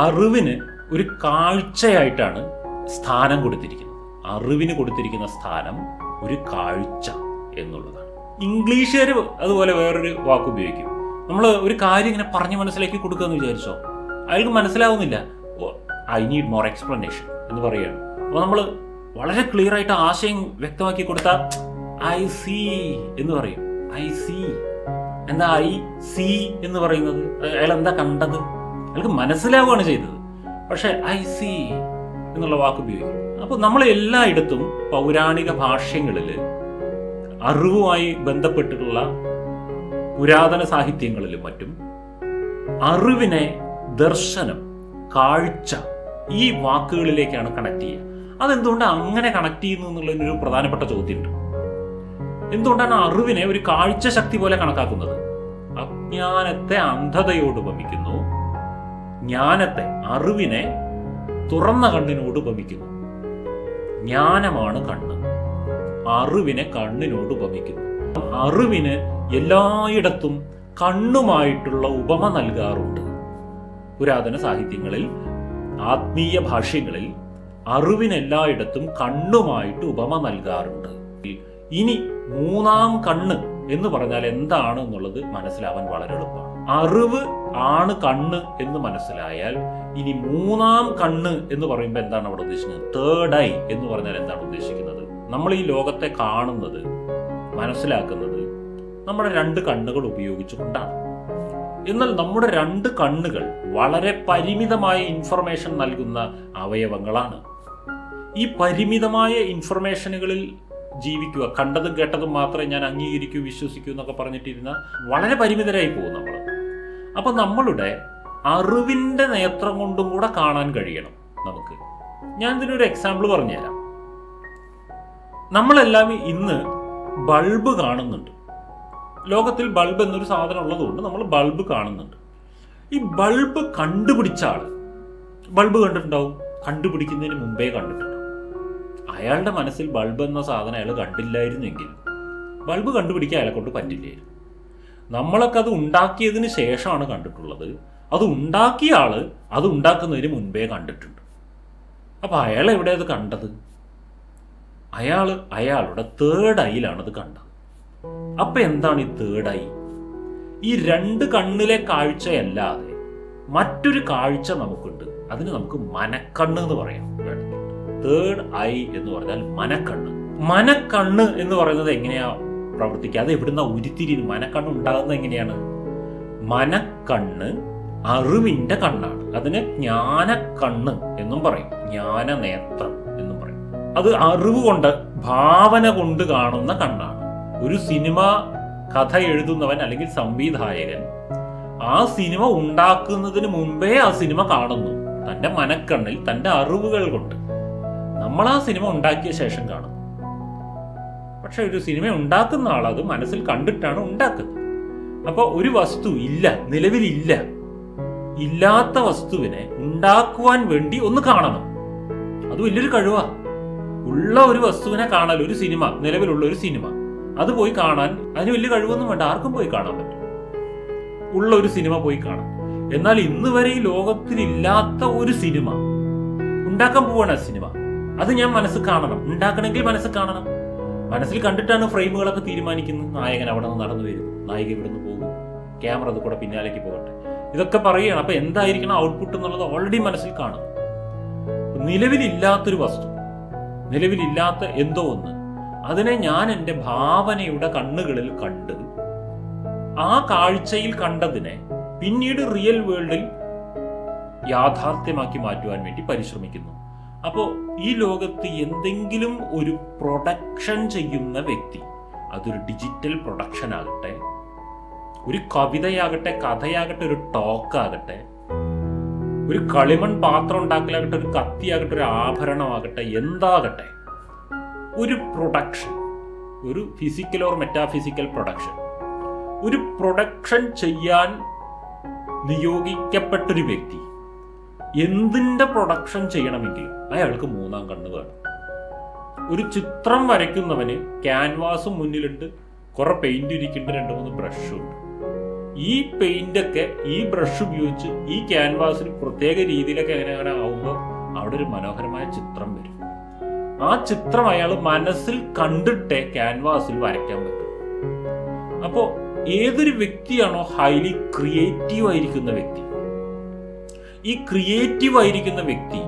അറിവിന് ഒരു കാഴ്ചയായിട്ടാണ് സ്ഥാനം കൊടുത്തിരിക്കുന്നത്. അറിവിന് കൊടുത്തിരിക്കുന്ന സ്ഥാനം ഒരു കാഴ്ച എന്നുള്ളതാണ്. ഇംഗ്ലീഷുകാർ അതുപോലെ വേറൊരു വാക്ക് ഉപയോഗിക്കും. നമ്മൾ ഒരു കാര്യം ഇങ്ങനെ പറഞ്ഞ് മനസ്സിലാക്കി കൊടുക്കുക എന്ന് വിചാരിച്ചോ? അയാൾക്ക് മനസ്സിലാവുന്നില്ല. ഐ നീഡ് മോർ എക്സ്പ്ലനേഷൻ എന്ന് പറയുകയാണ്. അപ്പോൾ നമ്മൾ വളരെ ക്ലിയർ ആയിട്ട് ആശയം വ്യക്തമാക്കി കൊടുത്താൽ ഐ സി എന്ന് പറയും. ഐ സി എന്താ ഐ സി എന്ന് പറയുന്നത്? അയാൾ എന്താ കണ്ടത്? അയാൾക്ക് മനസ്സിലാവുകയാണ് ചെയ്തത്. പക്ഷേ ഐ സി എന്നുള്ള വാക്ക് ഉപയോഗിക്കും. അപ്പോൾ നമ്മൾ എല്ലായിടത്തും പൗരാണിക ഭാഷ്യങ്ങളിൽ അറിവുമായി ബന്ധപ്പെട്ടിട്ടുള്ള പുരാതന സാഹിത്യങ്ങളിലും മറ്റും അറിവിനെ ദർശനം കാഴ്ച ഈ വാക്കുകളിലേക്കാണ് കണക്ട് ചെയ്യുക. അതെന്തുകൊണ്ട് അങ്ങനെ കണക്ട് ചെയ്യുന്നു എന്നുള്ളതിനൊരു പ്രധാനപ്പെട്ട ചോദ്യമുണ്ട്. എന്തുകൊണ്ടാണ് അറിവിനെ ഒരു കാഴ്ച ശക്തി പോലെ കണക്കാക്കുന്നത്? അജ്ഞാനത്തെ അന്ധതയോട് ഉപമിക്കുന്നു ജ്ഞാനത്തെ അറിവിനെ തുറന്ന കണ്ണിനോട് ഉപമിക്കുന്നു ജ്ഞാനമാണ് കണ്ണ്. അറിവിനെ കണ്ണിനോട് ഉപമിക്കുന്നു അറിവിന് എല്ലായിടത്തും കണ്ണുമായിട്ടുള്ള ഉപമ നൽകാറുണ്ട്. പുരാതന സാഹിത്യങ്ങളിൽ ആത്മീയ ഭാഷ്യങ്ങളിൽ അറിവിനെല്ലായിടത്തും കണ്ണുമായിട്ട് ഉപമ നൽകാറുണ്ട്. ഇനി മൂന്നാം കണ്ണ് എന്ന് പറഞ്ഞാൽ എന്താണ് എന്നുള്ളത് മനസ്സിലാവാൻ വളരെ എളുപ്പമാണ്. അറിവ് ആണ് കണ്ണ് എന്ന് മനസ്സിലായാൽ ഇനി മൂന്നാം കണ്ണ് എന്ന് പറയുമ്പോൾ എന്താണ് അവിടെ ഉദ്ദേശിക്കുന്നത്? തേർഡ് ഐ എന്ന് പറഞ്ഞാൽ എന്താണ് ഉദ്ദേശിക്കുന്നത്? നമ്മൾ ഈ ലോകത്തെ കാണുന്നത് മനസ്സിലാക്കുന്നത് നമ്മുടെ രണ്ട് കണ്ണുകൾ ഉപയോഗിച്ചുകൊണ്ടാണ്. എന്നാൽ നമ്മുടെ രണ്ട് കണ്ണുകൾ വളരെ പരിമിതമായ ഇൻഫർമേഷൻ നൽകുന്ന അവയവങ്ങളാണ്. ഈ പരിമിതമായ ഇൻഫർമേഷനുകളിൽ ജീവിക്കുക കണ്ടതും കേട്ടതും മാത്രമേ ഞാൻ അംഗീകരിക്കൂ വിശ്വസിക്കൂ എന്നൊക്കെ പറഞ്ഞിട്ടിരുന്ന വളരെ പരിമിതരായി പോകും നമ്മൾ. അപ്പൊ നമ്മളുടെ അറിവിന്റെ നേത്രം കൊണ്ടും കൂടെ കാണാൻ കഴിയണം നമുക്ക്. ഞാൻ ഇതിനൊരു എക്സാമ്പിൾ പറഞ്ഞുതരാം. നമ്മളെല്ലാം ഇന്ന് ബൾബ് കാണുന്നുണ്ട്. ലോകത്തിൽ ബൾബ് എന്നൊരു സാധനം ഉള്ളതുകൊണ്ട് നമ്മൾ ബൾബ് കാണുന്നുണ്ട്. ഈ ബൾബ് കണ്ടുപിടിച്ച ആൾ ബൾബ് കണ്ടിട്ടുണ്ടാവും? കണ്ടുപിടിക്കുന്നതിന് മുമ്പേ കണ്ടിട്ടുണ്ടാവും. അയാളുടെ മനസ്സിൽ ബൾബ് എന്ന സാധനം അയാൾ കണ്ടില്ലായിരുന്നെങ്കിൽ ബൾബ് കണ്ടുപിടിക്കാൻ അയാളെ കൊണ്ട് പറ്റില്ലായിരുന്നു. നമ്മളൊക്കെ അത് ഉണ്ടാക്കിയതിന് ശേഷമാണ് കണ്ടിട്ടുള്ളത്. അത് ഉണ്ടാക്കിയ ആൾ അത് ഉണ്ടാക്കുന്നതിന് മുൻപേ കണ്ടിട്ടുണ്ട്. അപ്പൊ അയാൾ എവിടെ അത് കണ്ടത്? അയാൾ അയാളുടെ തേർഡ് ഐയിലാണ് അത് കണ്ടത്. അപ്പൊ എന്താണ് ഈ തേർഡ് ഐ ഈ രണ്ട് കണ്ണിലെ കാഴ്ചയല്ലാതെ മറ്റൊരു കാഴ്ച നമുക്കുണ്ട്. അതിന് നമുക്ക് മനക്കണ്ണ് എന്ന് പറയാം. തേർഡ് ഐ എന്ന് പറഞ്ഞാൽ മനക്കണ്ണ്. മനക്കണ്ണ് എന്ന് പറയുന്നത് എങ്ങനെയാ പ്രവർത്തിക്കുക അത് എവിടുന്ന ഉരുത്തിരി മനക്കണ്ണ് ഉണ്ടാകുന്നത് എങ്ങനെയാണ്? മനക്കണ്ണ് അറിവിന്റെ കണ്ണാണ്. അതിന് ജ്ഞാനക്കണ്ണ് എന്നും പറയും. ജ്ഞാനനേത്രം എന്നും പറയും. അത് അറിവ് കൊണ്ട് ഭാവന കൊണ്ട് കാണുന്ന കണ്ണാണ്. ഒരു സിനിമ കഥ എഴുതുന്നവൻ അല്ലെങ്കിൽ സംവിധായകൻ ആ സിനിമ ഉണ്ടാക്കുന്നതിന് മുമ്പേ ആ സിനിമ കാണുന്നു. തന്റെ മനക്കണ്ണിൽ തന്റെ അറിവുകൾ കൊണ്ട്. നമ്മൾ ആ സിനിമ ഉണ്ടാക്കിയ ശേഷം കാണും പക്ഷെ ഒരു സിനിമ ഉണ്ടാക്കുന്ന ആൾ അത് മനസ്സിൽ കണ്ടിട്ടാണ് ഉണ്ടാക്കുന്നത്. അപ്പോൾ ഒരു വസ്തു ഇല്ല നിലവിലില്ല ഇല്ലാത്ത വസ്തുവിനെ ഉണ്ടാക്കുവാൻ വേണ്ടി ഒന്ന് കാണണം. അത് വലിയൊരു കഴിവാ. ഉള്ള ഒരു വസ്തുവിനെ കാണാൻ ഒരു സിനിമ നിലവിലുള്ള ഒരു സിനിമ അത് പോയി കാണാൻ അതിന് വലിയ കഴിവൊന്നും വേണ്ട ആർക്കും പോയി കാണാൻ പറ്റും. ഉള്ള ഒരു സിനിമ പോയി കാണാം. എന്നാൽ ഇന്ന് വരെ ഈ ലോകത്തിലില്ലാത്ത ഒരു സിനിമ ഉണ്ടാക്കാൻ പോവാണ് ആ സിനിമ. അത് ഞാൻ മനസ്സ് കാണണം. ഉണ്ടാക്കണമെങ്കിൽ മനസ്സ് കാണണം. മനസ്സിൽ കണ്ടിട്ടാണ് ഫ്രെയിമുകളൊക്കെ തീരുമാനിക്കുന്നത്. നായകൻ അവിടെ നിന്ന് നടന്നു വരും. നായിക ഇവിടെ നിന്ന് പോകും. ക്യാമറ അത് കൂടെ പിന്നാലേക്ക് പോകട്ടെ. ഇതൊക്കെ പറയുകയാണ്. അപ്പൊ എന്തായിരിക്കണം ഔട്ട്പുട്ട് എന്നുള്ളത് ഓൾറെഡി മനസ്സിൽ കാണും. നിലവിലില്ലാത്തൊരു വസ്തു. നിലവിലില്ലാത്ത എന്തോ ഒന്ന്. അതിനെ ഞാൻ എന്റെ ഭാവനയുടെ കണ്ണുകളിൽ കണ്ട് ആ കാഴ്ചയിൽ കണ്ടതിനെ പിന്നീട് റിയൽ വേൾഡിൽ യാഥാർത്ഥ്യമാക്കി മാറ്റുവാൻ വേണ്ടി പരിശ്രമിക്കുന്നു. അപ്പോൾ ഈ ലോകത്ത് എന്തെങ്കിലും ഒരു പ്രൊഡക്ഷൻ ചെയ്യുന്ന വ്യക്തി അതൊരു ഡിജിറ്റൽ പ്രൊഡക്ഷൻ ആകട്ടെ ഒരു കവിതയാകട്ടെ കഥയാകട്ടെ ഒരു ടോക്ക് ആകട്ടെ ഒരു കളിമൺ പാത്രം ഉണ്ടാക്കലാകട്ടെ ഒരു കത്തിയാകട്ടെ ഒരു ആഭരണമാകട്ടെ എന്താകട്ടെ ഒരു പ്രൊഡക്ഷൻ ഒരു ഫിസിക്കൽ ഓർ മെറ്റാഫിസിക്കൽ പ്രൊഡക്ഷൻ ഒരു പ്രൊഡക്ഷൻ ചെയ്യാൻ നിയോഗിക്കപ്പെട്ടൊരു വ്യക്തി എന്തിന്റെ പ്രൊഡക്ഷൻ ചെയ്യണമെങ്കിലും അയാൾക്ക് മൂന്നാം കണ്ണ് വേണം. ഒരു ചിത്രം വരയ്ക്കുന്നവന് ക്യാൻവാസും മുന്നിലുണ്ട് കുറെ പെയിന്റ് ഇരിക്കുന്നുണ്ട് രണ്ട് മൂന്ന് ബ്രഷുണ്ട് ഈ പെയിന്റൊക്കെ ഈ ബ്രഷ് ഉപയോഗിച്ച് ഈ ക്യാൻവാസിന് പ്രത്യേക രീതിയിലൊക്കെ അങ്ങനെ അങ്ങനെ ആവുമ്പോൾ അവിടെ ഒരു മനോഹരമായ ചിത്രം വരും. ആ ചിത്രം അയാൾ മനസ്സിൽ കണ്ടിട്ടേ ക്യാൻവാസിൽ വരയ്ക്കാൻ പറ്റും. അപ്പോൾ ഏതൊരു വ്യക്തിയാണോ ഹൈലി ക്രിയേറ്റീവ് ആയിരിക്കുന്ന വ്യക്തി ഈ ക്രിയേറ്റീവ് ആയിരിക്കുന്ന വ്യക്തി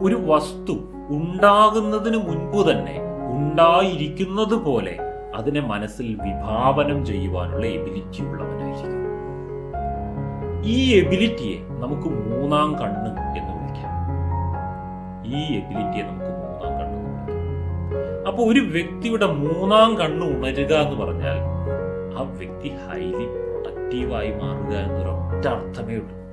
ഒരു വസ്തു ഉണ്ടാകുന്നതിന് മുൻപ് തന്നെ ഉണ്ടായിരിക്കുന്നത് പോലെ അതിനെ മനസ്സിൽ വിഭാവനം ചെയ്യുവാനുള്ള എബിലിറ്റി ഉള്ളവനായിരിക്കും. ഈ എബിലിറ്റിയെ നമുക്ക് മൂന്നാം കണ്ണ് എന്ന് വിളിക്കാം. ഈ എബിലിറ്റിയെ നമുക്ക് മൂന്നാം കണ്ണ് അപ്പൊ ഒരു വ്യക്തിയുടെ മൂന്നാം കണ്ണ് ഉണരുക എന്ന് പറഞ്ഞാൽ ആ വ്യക്തി ഹൈലി പ്രൊഡക്റ്റീവായി മാറുക എന്നൊരൊറ്റ അർത്ഥമേ ഉള്ളൂ.